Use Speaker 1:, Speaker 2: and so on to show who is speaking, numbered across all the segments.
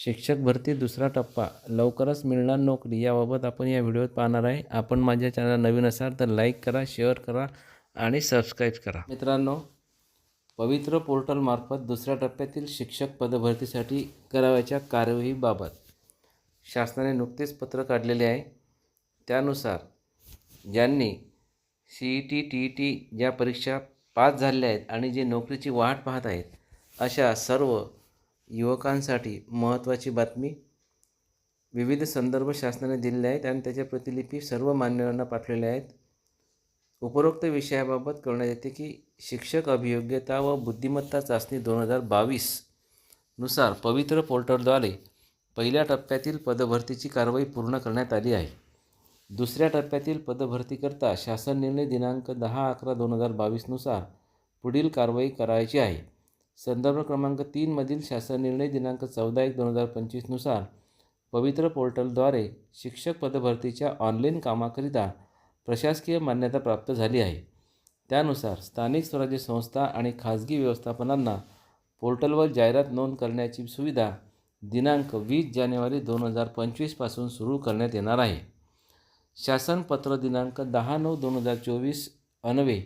Speaker 1: शिक्षक भरती दुसरा टप्पा. लवकरच मिळणार नोकरी. याबाबत आपण या व्हिडिओत पाहणार आहे. आपण माझ्या चॅनल नवीन असाल तर लाईक करा शेअर करा आणि सबस्क्राईब करा. मित्रांनो पवित्र पोर्टलमार्फत दुसऱ्या टप्प्यातील शिक्षक पदभरतीसाठी करावयाच्या कार्यवाहीबाबत शासनाने नुकतेच पत्र काढलेले आहे. त्यानुसार ज्यांनी C E T T E T ज्या परीक्षा पास झालेल्या आहेत आणि जे नोकरीची वाट पाहत आहेत अशा सर्व युवकांसाठी महत्त्वाची बातमी. विविध संदर्भ शासनाने दिलेले आहेत आणि त्याच्या प्रतिलिपी सर्व मान्यवरांना पाठवलेल्या आहेत. उपरोक्त विषयाबाबत कळण्यात येते की शिक्षक अभियोग्यता व बुद्धिमत्ता चाचणी दोन हजार बावीसनुसार पवित्र पोर्टलद्वारे पहिल्या टप्प्यातील पदभरतीची कारवाई पूर्ण करण्यात आली आहे. दुसऱ्या टप्प्यातील पदभरतीकरता शासन निर्णय दिनांक दहा अकरा दोन हजार बावीसनुसार पुढील कारवाई करायची आहे. संदर्भ क्रमांक तीनमधील शासन निर्णय दिनांक चौदा एक दोन हजार पंचवीसनुसार पवित्र पोर्टलद्वारे शिक्षक पदभरतीच्या ऑनलाईन कामाकरिता प्रशासकीय मान्यता प्राप्त झाली आहे. त्यानुसार स्थानिक स्वराज्य संस्था आणि खाजगी व्यवस्थापनांना पोर्टलवर जाहिरात नोंद करण्याची सुविधा दिनांक वीस जानेवारी दोन हजार पंचवीसपासून सुरू करण्यात येणार आहे. शासनपत्र दिनांक दहा नऊ दोन हजार चोवीस अन्वे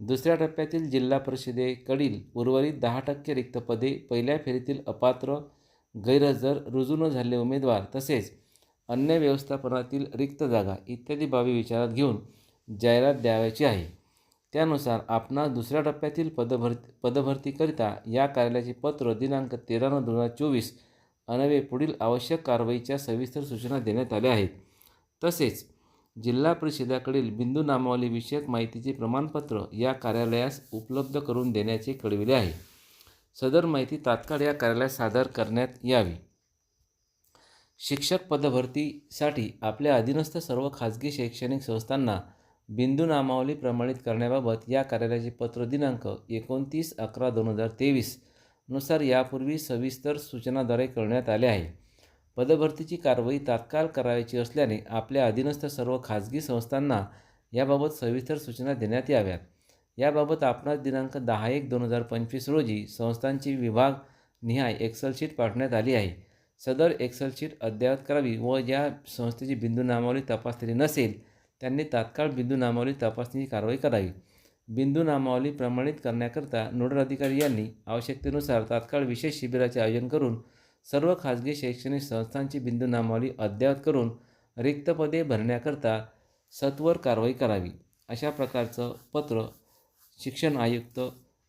Speaker 1: दुसऱ्या टप्प्यातील जिल्हा परिषदेकडील उर्वरित दहा टक्के रिक्त पदे पहिल्या फेरीतील अपात्र गैरहजर रुजू न झालेले उमेदवार तसेच अन्य व्यवस्थापनातील रिक्त जागा इत्यादी बाबी विचारात घेऊन जाहिरात द्यावयाची आहे. त्यानुसार आपणास दुसऱ्या टप्प्यातील पदभरती पदभरतीकरिता या कार्यालयाचे पत्र दिनांक तेरा नऊ दोन हजार चोवीस अनवे पुढील आवश्यक कारवाईच्या सविस्तर सूचना देण्यात आल्या आहेत. तसेच जिल्हा परिषदाकडील बिंदू नामावली विषयक माहितीचे प्रमाणपत्र या कार्यालयास उपलब्ध करून देण्याचे कळविले आहे. सदर माहिती तात्काळ या कार्यालयात सादर करण्यात यावी. शिक्षक पदभरतीसाठी आपल्या अधीनस्थ सर्व खाजगी शैक्षणिक संस्थांना बिंदू नामावली प्रमाणित करण्याबाबत या कार्यालयाचे पत्र दिनांक एकोणतीस अकरा दोन हजार तेवीसनुसार यापूर्वी सविस्तर सूचनाद्वारे करण्यात आले आहे. पदभरतीची कारवाई तात्काळ करावयाची असल्याने आपल्या अधीनस्थ सर्व खाजगी संस्थांना याबाबत सविस्तर सूचना देण्यात याव्यात. याबाबत आपणास दिनांक दहा एक दोन हजार पंचवीस रोजी संस्थांची विभाग निहाय एक्सल शीट पाठवण्यात आली आहे. सदर एक्सल शीट अद्ययावत करावी व ज्या संस्थेची बिंदू नामावली तपासलेली नसेल त्यांनी तात्काळ बिंदू नामावली तपासणीची कारवाई करावी. बिंदू नामावली प्रमाणित करण्याकरता नोडल अधिकारी यांनी आवश्यकतेनुसार तात्काळ विशेष शिबिराचे आयोजन करून सर्व खाजगी शैक्षणिक संस्थांची बिंदू नामावली अद्ययावत करून रिक्त पदे भरण्याकरता सत्वर कारवाई करावी अशा प्रकारचं पत्र शिक्षण आयुक्त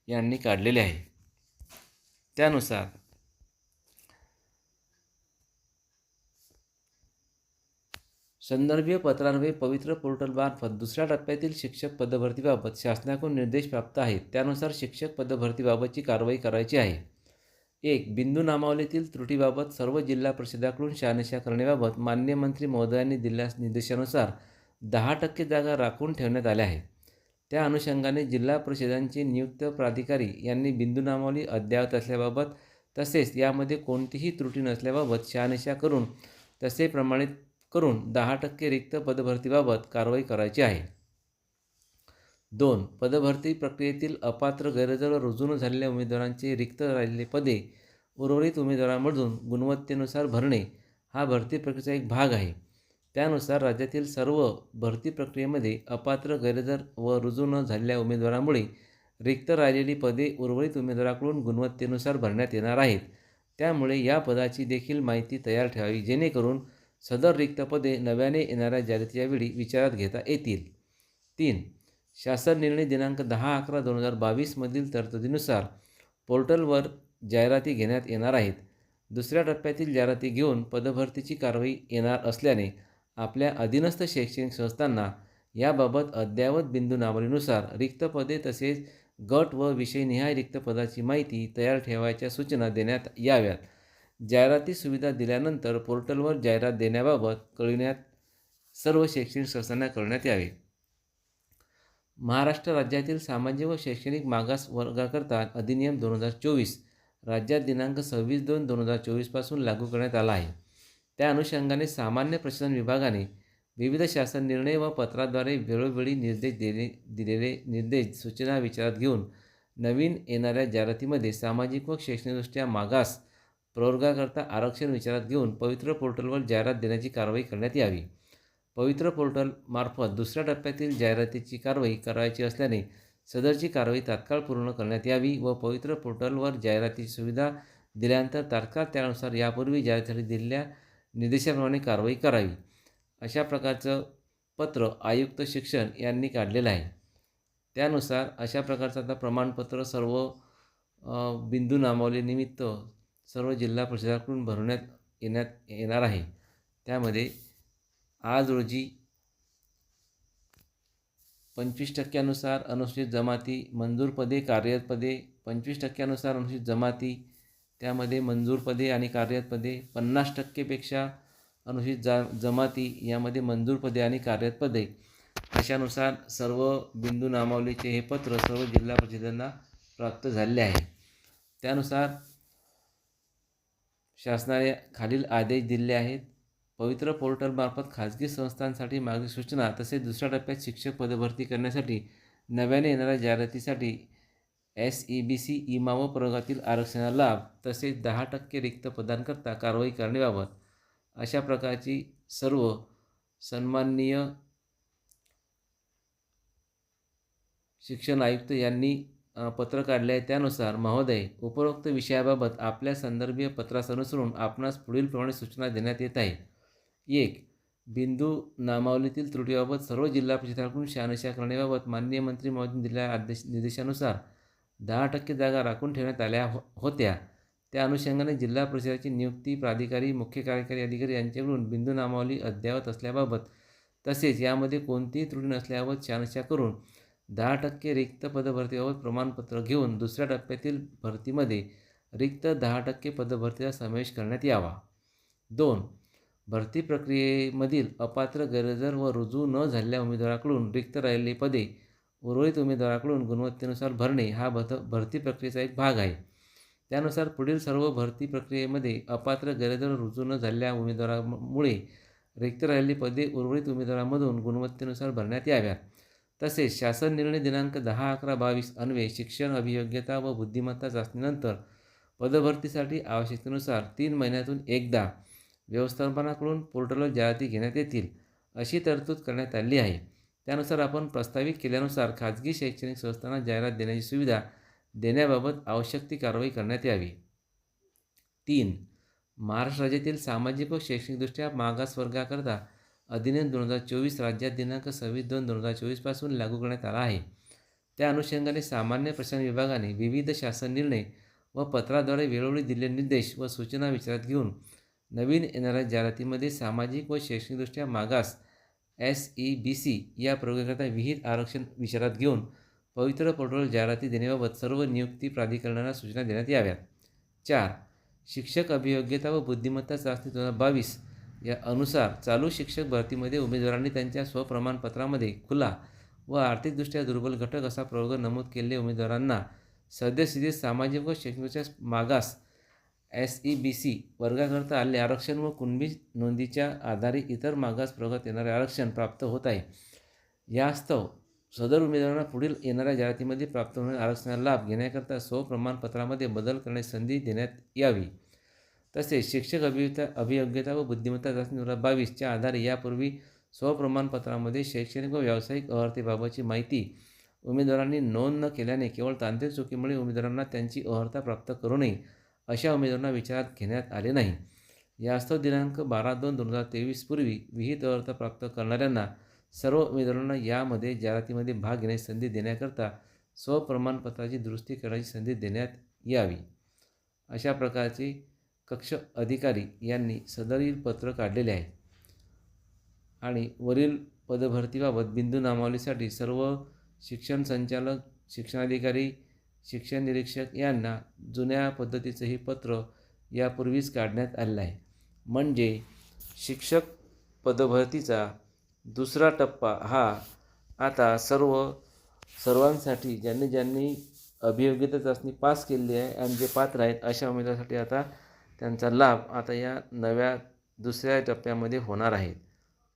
Speaker 1: यांनी काढलेले आहे. त्यानुसार संदर्भीय पत्रान्वये पवित्र पोर्टलमार्फत दुसऱ्या टप्प्यातील शिक्षक पदभरतीबाबत शासनाकडून निर्देश प्राप्त आहेत. त्यानुसार शिक्षक पदभरतीबाबतची कारवाई करायची आहे. एक बिंदू नामावलीतील त्रुटीबाबत सर्व जिल्हा परिषदाकडून शहानिशा करण्याबाबत मान्य मंत्री महोदयांनी दिलेल्या निर्देशानुसार दहा टक्के जागा राखून ठेवण्यात आल्या आहेत. त्या अनुषंगाने जिल्हा परिषदांचे नियुक्त प्राधिकारी यांनी बिंदू नामावली अद्ययावत असल्याबाबत तसेच यामध्ये कोणतीही त्रुटी नसल्याबाबत शहानिशा करून तसे प्रमाणित करून दहा टक्के रिक्त पदभरतीबाबत कारवाई करायची आहे. दोन पदभरती प्रक्रियेतील अपात्र गैरहजर व रुजू न झालेल्या उमेदवारांचे रिक्त राहिलेले पदे उर्वरित उमेदवारांमधून गुणवत्तेनुसार भरणे हा भरती प्रक्रियेचा एक भाग आहे. त्यानुसार राज्यातील सर्व भरती प्रक्रियेमध्ये अपात्र गैरहजर व रुजू न झालेल्या उमेदवारांमुळे रिक्त राहिलेली पदे उर्वरित उमेदवाराकडून गुणवत्तेनुसार भरण्यात येणार आहेत. त्यामुळे या पदाची देखील माहिती तयार ठेवावी जेणेकरून सदर रिक्त पदे नव्याने येणाऱ्या जाहिरातीच्या वेळी विचारात घेता येतील. तीन शासन निर्णय दिनांक दहा अकरा दोन हजार बावीसमधील तरतुदीनुसार पोर्टलवर जाहिराती घेण्यात येणार आहेत. दुसऱ्या टप्प्यातील जाहिराती घेऊन पदभरतीची कारवाई येणार असल्याने आपल्या अधीनस्थ शैक्षणिक संस्थांना याबाबत अद्ययावत बिंदू नावलीनुसार रिक्त पदे तसेच गट व विषयनिहाय रिक्त पदाची माहिती तयार ठेवायच्या सूचना देण्यात याव्यात. जाहिराती सुविधा दिल्यानंतर पोर्टलवर जाहिरात देण्याबाबत कळविण्यात सर्व शैक्षणिक संस्थांना कळण्यात यावे. महाराष्ट्र राज्यातील सामाजिक व शैक्षणिक मागास वर्गाकरता अधिनियम दोन हजार चोवीस राज्यात दिनांक सव्वीस दोन दोन हजार चोवीसपासून लागू करण्यात आला आहे. त्या अनुषंगाने सामान्य प्रशासन विभागाने विविध शासन निर्णय व पत्राद्वारे वेळोवेळी निर्देश देणे दिलेले निर्देश सूचना विचारात घेऊन नवीन येणाऱ्या जाहिरातीमध्ये सामाजिक व शैक्षणिकदृष्ट्या मागास प्रवर्गाकरता आरक्षण विचारात घेऊन पवित्र पोर्टलवर जाहिरात देण्याची कारवाई करण्यात यावी. पवित्र पोर्टलमार्फत दुसऱ्या टप्प्यातील जाहिरातीची कारवाई करायची असल्याने सदरची कारवाई तात्काळ पूर्ण करण्यात यावी व पवित्र पोर्टलवर जाहिरातीची सुविधा दिल्यानंतर तात्काळ त्यानुसार यापूर्वी जाहिरातीसाठी दिलेल्या निर्देशाप्रमाणे कारवाई करावी. अशा प्रकारचं पत्र आयुक्त शिक्षण यांनी काढलेलं आहे. त्यानुसार अशा प्रकारचं आता प्रमाणपत्र सर्व बिंदू नामावलीनिमित्त सर्व जिल्हा परिषदाकडून भरवण्यात येण्यात येणार आहे. त्यामध्ये आज रोजी पंचवीस टक्क्यानुसार अनुसूचित जमाती मंजूर पदे कार्यरत पदे पंचवीस टक्क्यानुसार अनुसूचित जमाती त्यामध्ये मंजूर पदे आणि कार्यरत पदे पन्नास टक्केपेक्षा अनुसूचित जा जमाती यामध्ये मंजूर पदे आणि कार्यरत पदे. अशानुसार सर्व बिंदू नामावलीचे हे पत्र सर्व जिल्हा परिषदांना प्राप्त झालेले आहे. त्यानुसार शासनाने खालील आदेश दिले आहेत. पवित्र पोर्टलमार्फत खाजगी संस्थांसाठी मागणी सूचना तसेच दुसऱ्या टप्प्यात शिक्षक पदभरती करण्यासाठी नव्याने येणाऱ्या जाहिरातीसाठी एस ई बी सी इमा व प्रवर्गातील आरक्षणाला लाभ तसेच दहा टक्के रिक्त पदांकरता कारवाई करण्याबाबत अशा प्रकारची सर्व सन्माननीय शिक्षण आयुक्त यांनी पत्र काढले आहे. त्यानुसार महोदय उपरोक्त विषयाबाबत आपल्या संदर्भीय पत्रास अनुसरून आपणास पुढीलप्रमाणे सूचना देण्यात येत आहे. एक बिंदू नामावलीतील त्रुटीबाबत सर्व जिल्हा परिषदाकडून शहानिशा करण्याबाबत माननीय मंत्री महोदयांनी दिलेल्या आदेश निर्देशानुसार दहा टक्के जागा राखून ठेवण्यात आल्या हो होत्या. त्या अनुषंगाने जिल्हा परिषदेची नियुक्ती प्राधिकारी मुख्य कार्यकारी अधिकारी यांच्याकडून बिंदू नामावली अद्ययावत असल्याबाबत तसेच यामध्ये कोणतीही त्रुटी नसल्याबाबत शहानिशा करून दहा टक्के रिक्त पदभरतीबाबत प्रमाणपत्र घेऊन दुसऱ्या टप्प्यातील भरतीमध्ये रिक्त दहा टक्के पदभरतीचा समावेश करण्यात यावा. दोन भरती प्रक्रियेमधील अपात्र गरजर व रुजू न झालेल्या उमेदवाराकडून रिक्त राहिलेली पदे उर्वरित उमेदवाराकडून गुणवत्तेनुसार भरणे हा भत भरती प्रक्रियेचा एक भाग आहे. त्यानुसार पुढील सर्व भरती प्रक्रियेमध्ये अपात्र गरजर रुजू न झालेल्या उमेदवारामुळे रिक्त राहिलेली पदे उर्वरित उमेदवारांमधून गुणवत्तेनुसार भरण्यात याव्यात. तसेच शासन निर्णय दिनांक दहा अकरा बावीस अन्वे शिक्षण अभियोग्यता व बुद्धिमत्ता चाचणीनंतर पदभरतीसाठी आवश्यकतेनुसार तीन महिन्यातून एकदा व्यवस्थापनाकडून पोर्टलवर जाहिराती घेण्यात येतील अशी तरतूद करण्यात आली आहे. त्यानुसार आपण प्रस्तावित केल्यानुसार खाजगी शैक्षणिक संस्थांना जाहिरात देण्याची सुविधा देण्याबाबत आवश्यक ती कारवाई करण्यात यावी. तीन महाराष्ट्र राज्यातील सामाजिक व शैक्षणिकदृष्ट्या मागासवर्गाकरता अधिनियम दोन हजार चोवीस राज्यात दिनांक सव्वीस दोन दोन हजार चोवीसपासून लागू करण्यात आला आहे. त्या अनुषंगाने सामान्य प्रशासन विभागाने विविध शासन निर्णय व पत्राद्वारे वेळोवेळी दिलेले निर्देश व सूचना विचारात घेऊन नवीन येणाऱ्या जाहिरातीमध्ये सामाजिक व शैक्षणिकदृष्ट्या मागास एस ई बी सी या प्रवर्गाकरता विहित आरक्षण विचारात घेऊन पवित्र पोर्टल जाहिराती देण्याबाबत सर्व नियुक्ती प्राधिकरणांना सूचना देण्यात याव्यात. चार शिक्षक अभियोग्यता व बुद्धिमत्ता चाचणी दोन हजार बावीस या अनुसार चालू शिक्षक भरतीमध्ये उमेदवारांनी त्यांच्या स्वप्रमाणपत्रामध्ये खुला व आर्थिकदृष्ट्या दुर्बल घटक असा प्रवर्ग नमूद केलेल्या उमेदवारांना सद्यस्थितीत सामाजिक व शैक्षणिकच्या मागास एस ई बी सी वर्गाकरता आले आरक्षण व कुणबी नोंदीच्या आधारे इतर मागास प्रवर्गात येणारे आरक्षण प्राप्त होत आहे. यास्तव सदर उमेदवारांना पुढील येणाऱ्या जाहिरातीमध्ये प्राप्त होणाऱ्या आरक्षणाचा लाभ घेण्याकरता स्वप्रमाणपत्रामध्ये बदल करण्याची संधी देण्यात यावी. तसेच शिक्षक अभियता अभियोग्यता व बुद्धिमत्ता चाचणी दोन हजार बावीसच्या आधारे यापूर्वी स्वप्रमाणपत्रामध्ये शैक्षणिक व व्यावसायिक अहर्तेबाबतची माहिती उमेदवारांनी नोंद न केल्याने केवळ तांत्रिक चुकीमुळे उमेदवारांना त्यांची अहर्ता प्राप्त करू नये. अशा उमेदवारांना विचारात घेण्यात आले नाही. यास्तव दिनांक बारा दोन दोन हजार तेवीस पूर्वी विहित अर्थ प्राप्त करणाऱ्यांना सर्व उमेदवारांना यामध्ये जाहिरातीमध्ये भाग घेण्याची संधी देण्याकरता स्वप्रमाणपत्राची दुरुस्ती करण्याची संधी देण्यात यावी. अशा प्रकारचे कक्ष अधिकारी यांनी सदरील पत्र काढलेले आहे. आणि वरील पदभरतीबाबत बिंदू नामावलीसाठी सर्व शिक्षण संचालक शिक्षणाधिकारी शिक्षण निरीक्षक यांना जुन्या पद्धतीचं हे पत्र यापूर्वीच काढण्यात आलेलं आहे. म्हणजे शिक्षक पदभरतीचा दुसरा टप्पा हा आता सर्व सर्वांसाठी ज्यांनी ज्यांनी अभियोग्यता चाचणी पास केलेली आहे आणि जे पात्र आहेत अशा उमेदवारासाठी आता त्यांचा लाभ आता या नव्या दुसऱ्या टप्प्यामध्ये होणार आहे.